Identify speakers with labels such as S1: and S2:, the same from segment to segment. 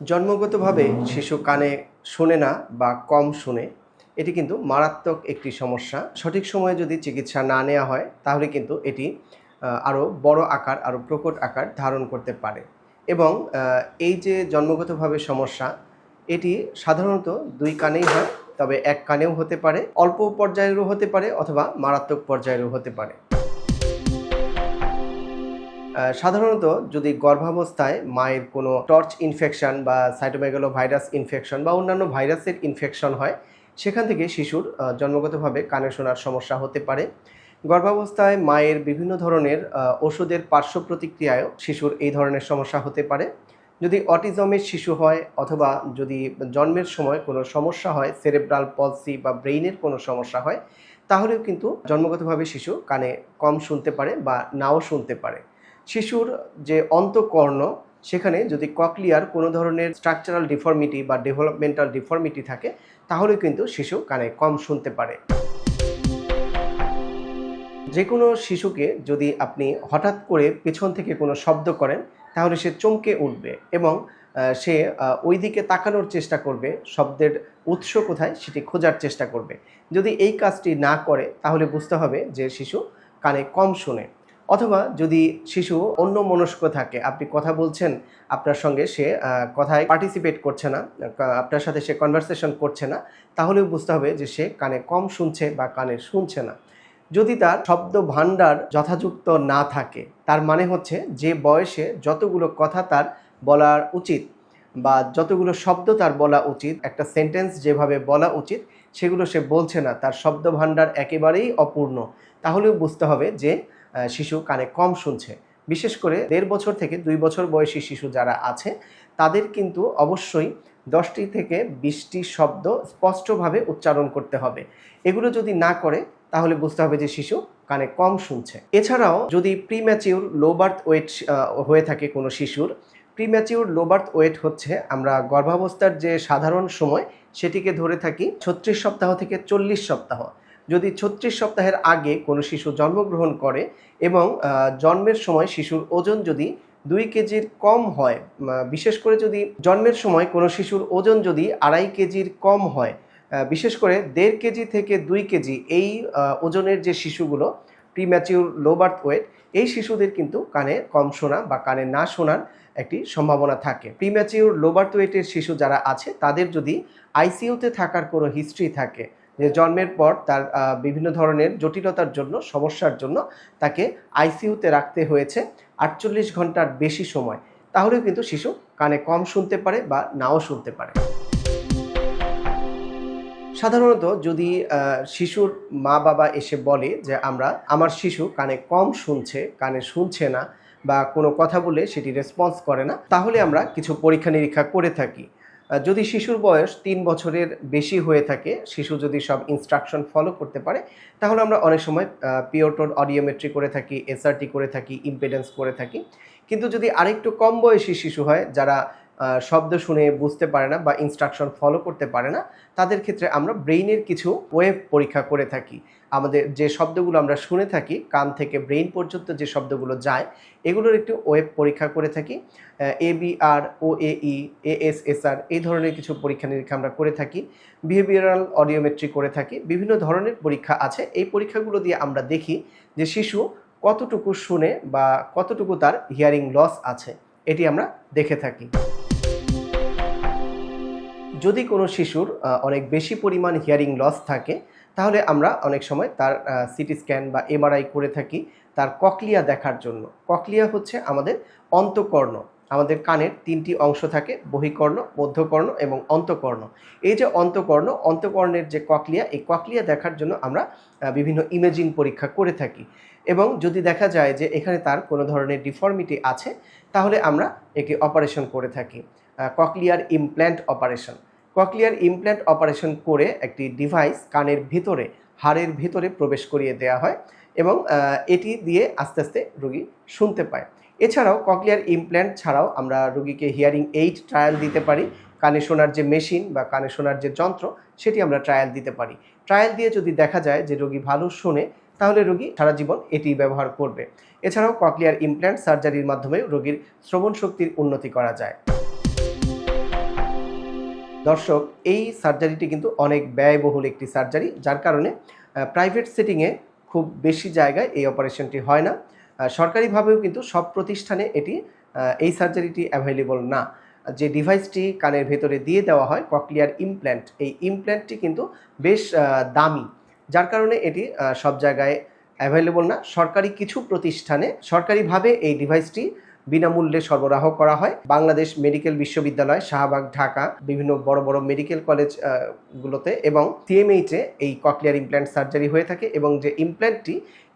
S1: জন্মগতভাবে শিশু কানে শোনে না বা কম শোনে, এটি কিন্তু মারাত্মক একটি সমস্যা। সঠিক সময়ে যদি চিকিৎসা না নেওয়া হয়, তাহলে কিন্তু এটি আরও বড় আকার, আরও প্রকট আকার ধারণ করতে পারে। এবং এই যে জন্মগতভাবে সমস্যা, এটি সাধারণত দুই কানেই হয়, তবে এক কানেও হতে পারে। অল্প পর্যায়েরও হতে পারে অথবা মারাত্মক পর্যায়েরও হতে পারে। সাধারণত যদি গর্ভাবস্থায় মায়ের কোনো টর্চ ইনফেকশন বা সাইটোমেগালো ভাইরাস ইনফেকশন বা অন্যান্য ভাইরাসের ইনফেকশন হয়, সেখান থেকে শিশুর জন্মগতভাবে কানে শোনার সমস্যা হতে পারে। গর্ভাবস্থায় মায়ের বিভিন্ন ধরনের ওষুধের পার্শ্ব প্রতিক্রিয়ায়ও শিশুর এই ধরনের সমস্যা হতে পারে। যদি অটিজমের শিশু হয় অথবা যদি জন্মের সময় কোনো সমস্যা হয়, সেরেব্রাল পলসি বা ব্রেইনের কোনো সমস্যা হয়, তাহলেও কিন্তু জন্মগতভাবে শিশু কানে কম শুনতে পারে বা নাও শুনতে পারে। শিশুর যে অন্তকর্ণ, সেখানে যদি ককলিয়ার কোনো ধরনের স্ট্রাকচারাল ডিফর্মিটি বা ডেভেলপমেন্টাল ডিফর্মিটি থাকে, তাহলে কিন্তু শিশু কানে কম শুনতে পারে। যে কোনো শিশুকে যদি আপনি হঠাৎ করে পেছন থেকে কোনো শব্দ করেন, তাহলে সে চমকে উঠবে এবং সে ওই দিকে তাকানোর চেষ্টা করবে, শব্দের উৎস কোথায় সেটি খোঁজার চেষ্টা করবে। যদি এই কাজটি না করে, তাহলে বুঝতে হবে যে শিশু কানে কম শোনে। অথবা যদি শিশু অন্য মনস্ক থাকে, আপনি কথা বলছেন, আপনার সঙ্গে সে কথায় পার্টিসিপেট করছে না আপনার সাথে সে কনভারসেশন করছে না, তাহলেও বুঝতে হবে যে সে কানে কম শুনছে বা কানে শুনছে না। যদি তার শব্দ ভাণ্ডার যথাযুক্ত না থাকে, তার মানে হচ্ছে যে বয়সে যতগুলো কথা তার বলার উচিত বা যতগুলো শব্দ তার বলা উচিত, একটা সেন্টেন্স যেভাবে বলা উচিত, সেগুলো সে বলছে না, তার শব্দ ভাণ্ডার একেবারেই অপূর্ণ। তাহলেও বুঝতে হবে যে শিশু কানে কম শুনছে। বিশেষ করে দেড় বছর থেকে দুই বছর বয়সী শিশু যারা আছে, তাদের কিন্তু অবশ্যই দশটি থেকে বিশটি শব্দ স্পষ্টভাবে উচ্চারণ করতে হবে। এগুলো যদি না করে, তাহলে বুঝতে হবে যে শিশু কানে কম শুনছে। এছাড়াও যদি প্রিম্যাচিউর লো বার্থ ওয়েট হয়ে থাকে কোনো শিশুর প্রিম্যাচিউর লো বার্থ ওয়েট হচ্ছে আমরা গর্ভাবস্থার যে সাধারণ সময়, সেটিকে ধরে থাকি ছত্রিশ সপ্তাহ থেকে চল্লিশ সপ্তাহ। যদি ছত্রিশ সপ্তাহের আগে কোনো শিশু জন্মগ্রহণ করে এবং জন্মের সময় শিশুর ওজন যদি দুই কেজির কম হয় বিশেষ করে যদি জন্মের সময় কোনো শিশুর ওজন যদি আড়াই কেজির কম হয় বিশেষ করে দেড় কেজি থেকে দুই কেজি এই ওজনের যে শিশুগুলো প্রিম্যাচিউর লো বার্থ ওয়েট এই শিশুদের কিন্তু কানে কম শোনা বা কানে না শোনার একটি সম্ভাবনা থাকে। প্রিম্যাচিউর লো বার্থ ওয়েটের শিশু যারা আছে, তাদের যদি আইসিইউতে থাকার কোনো হিস্ট্রি থাকে যে জন্মের পর তার বিভিন্ন ধরনের জটিলতার জন্য, সমস্যার জন্য তাকে আইসিইউতে রাখতে হয়েছে আটচল্লিশ ঘণ্টার বেশি সময়। তাহলেও কিন্তু শিশু কানে কম শুনতে পারে বা নাও শুনতে পারে। সাধারণত যদি শিশুর মা বাবা এসে বলে যে, আমরা, আমার শিশু কানে কম শুনছে, কানে শুনছে না বা কোনো কথা বলে সেটি রেসপন্স করে না, তাহলে আমরা কিছু পরীক্ষা নিরীক্ষা করে থাকি। যদি শিশুর বয়স তিন বছরের বেশি হয়ে থাকে, শিশু যদি সব ইনস্ট্রাকশন ফলো করতে পারে, তাহলে আমরা অনেক সময় পিওটোন অডিওমেট্রি করে থাকি এসআরটি করে থাকি ইম্পেডেন্স করে থাকি। কিন্তু যদি আরেকটু কম বয়সী শিশু হয়, যারা শব্দ শুনে বুঝতে পারে না বা ইনস্ট্রাকশন ফলো করতে পারে না, তাদের ক্ষেত্রে আমরা ব্রেইনের কিছু ওয়েভ পরীক্ষা করে থাকি। আমাদের যে শব্দগুলো আমরা শুনে থাকি, কান থেকে ব্রেইন পর্যন্ত যে শব্দগুলো যায়, এগুলোর একটি ওয়েব পরীক্ষা করে থাকি। এবিআর ও এই এএসএসআর এই ধরনের কিছু পরীক্ষা নিরীক্ষা আমরা করে থাকি। বিহেভিয়ারাল অডিওমেট্রি করে থাকি। বিভিন্ন ধরনের পরীক্ষা আছে। এই পরীক্ষাগুলো দিয়ে আমরা দেখি যে শিশু কতটুকু শুনে বা কতটুকু তার হিয়ারিং লস আছে, এটি আমরা দেখে থাকি। যদি কোনো শিশুর অনেক বেশি পরিমাণ হিয়ারিং লস থাকে তাহলে আমরা অনেক সময় তার সিটি স্ক্যান বা এমআরআই করে থাকি তার ককলিয়া দেখার জন্য। ককলিয়া হচ্ছে আমাদের অন্তকর্ণ। আমাদের কানের তিনটি অংশ থাকে, বহিকর্ণ, মধ্যকর্ণ এবং অন্তকর্ণ। এই যে অন্তকর্ণ, অন্তকর্ণের যে ককলিয়া, এই ককলিয়া দেখার জন্য আমরা বিভিন্ন ইমেজিং পরীক্ষা করে থাকি। এবং যদি দেখা যায় যে এখানে তার কোনো ধরনের ডিফর্মিটি আছে, তাহলে আমরা একে অপারেশন করে থাকি cochlear implant operation. Cochlear implant operation করে একটি ডিভাইস কানের ভিতরে, হাড়ের ভিতরে প্রবেশ করিয়ে দেওয়া হয় এবং এটি দিয়ে আস্তে আস্তে রোগী শুনতে পায়। এছাড়াও ককলিয়ার ইমপ্ল্যান্ট ছাড়াও আমরা রোগীকে হিয়ারিং এইড ট্রায়াল দিতে পারি। কানে শোনার যে মেশিন বা কানে শোনার যে যন্ত্র, সেটি আমরা ট্রায়াল দিতে পারি। ট্রায়াল দিয়ে যদি দেখা যায় যে রোগী ভালো শোনে, তাহলে রোগী সারা জীবন এটি ব্যবহার করবে। এছাড়াও ককলিয়ার ইমপ্ল্যান্ট সার্জারির মাধ্যমে রোগীর শ্রবণ শক্তির উন্নতি করা যায়। দর্শক, এই সার্জারিটি কিন্তু অনেক ব্যয়বহুল একটি সার্জারি যার কারণে প্রাইভেট সেটিংয়ে খুব বেশি জায়গায় এই অপারেশনটি হয় না। সরকারিভাবেও কিন্তু সব প্রতিষ্ঠানে এটি এই সার্জারিটি অ্যাভেলেবল না। যে ডিভাইসটি কানের ভেতরে দিয়ে দেওয়া হয় ককলিয়ার ইমপ্ল্যান্ট এই ইমপ্ল্যান্টটি কিন্তু বেশ দামি। যার কারণে এটি সব জায়গায় অ্যাভেলেবল না। সরকারি কিছু প্রতিষ্ঠানে সরকারিভাবে এই ডিভাইসটি বিনামূল্যে সরবরাহ করা হয়। বাংলাদেশ মেডিকেল বিশ্ববিদ্যালয়, শাহবাগ, ঢাকা, বিভিন্ন বড় বড় মেডিকেল কলেজ গুলোতে এবং সিএমএইচে এই ককলিয়ার ইমপ্ল্যান্ট সার্জারি হয়ে থাকে এবং যে ইমপ্ল্যান্টটি,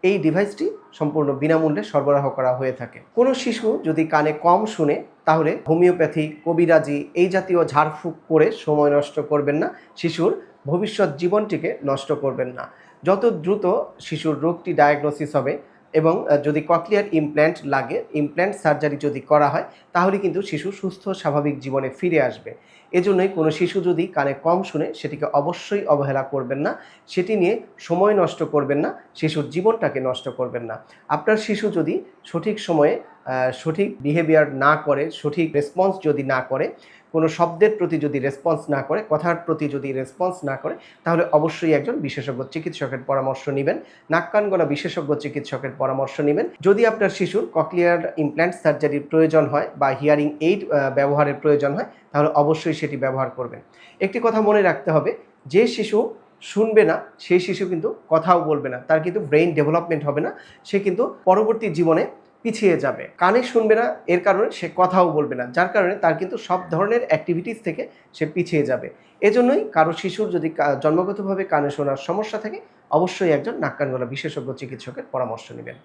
S1: এই ডিভাইসটি সম্পূর্ণ বিনামূল্যে সরবরাহ করা হয়ে থাকে। কোনো শিশু যদি কানে কম শুনে, তাহলে হোমিওপ্যাথি, কবিরাজি এই জাতীয় ঝাড়ফুঁক করে সময় নষ্ট করবেন না। শিশুর ভবিষ্যৎ জীবনটিকে নষ্ট করবেন না। যত দ্রুত শিশুর রোগটি ডায়াগনোসিস হবে এবং যদি ককলিয়ার ইমপ্ল্যান্ট লাগে ইমপ্ল্যান্ট সার্জারি যদি করা হয়, তাহলে কিন্তু শিশু সুস্থ, স্বাভাবিক জীবনে ফিরে আসবে। এজন্যই কোনো শিশু যদি কানে কম শুনে, সেটিকে অবশ্যই অবহেলা করবেন না। সেটি নিয়ে সময় নষ্ট করবেন না, শিশুর জীবনটাকে নষ্ট করবেন না। আপনার শিশু যদি সঠিক সময়ে সঠিক বিহেভিয়ার না করে, সঠিক রেসপন্স যদি না করে কোনো শব্দের প্রতি যদি রেসপন্স না করে, কথার প্রতি যদি রেসপন্স না করে, তাহলে অবশ্যই একজন বিশেষজ্ঞ চিকিৎসকের পরামর্শ নেবেন। নাক কান গলা বিশেষজ্ঞ চিকিৎসকের পরামর্শ নেবেন। যদি আপনার শিশুর ককলিয়ার ইমপ্ল্যান্ট সার্জারির প্রয়োজন হয় বা হিয়ারিং এইড ব্যবহারের প্রয়োজন হয়, তাহলে অবশ্যই সেটি ব্যবহার করবেন। একটি কথা মনে রাখতে হবে, যে শিশু শুনবে না, সেই শিশু কিন্তু কথাও বলবে না। তার কিন্তু ব্রেইন ডেভেলপমেন্ট হবে না। সে কিন্তু পরবর্তী জীবনে পিছিয়ে যাবে। কানে শুনবে না, এর কারণে সে কথাও বলবে না। যার কারণে তার কিন্তু সব ধরনের অ্যাক্টিভিটিস থেকে সে পিছিয়ে যাবে। এজন্যই কারও শিশুর যদি জন্মগতভাবে কানে শোনার সমস্যা থাকে, অবশ্যই একজন নাক কান গলা বিশেষজ্ঞ চিকিৎসকের পরামর্শ নেবেন।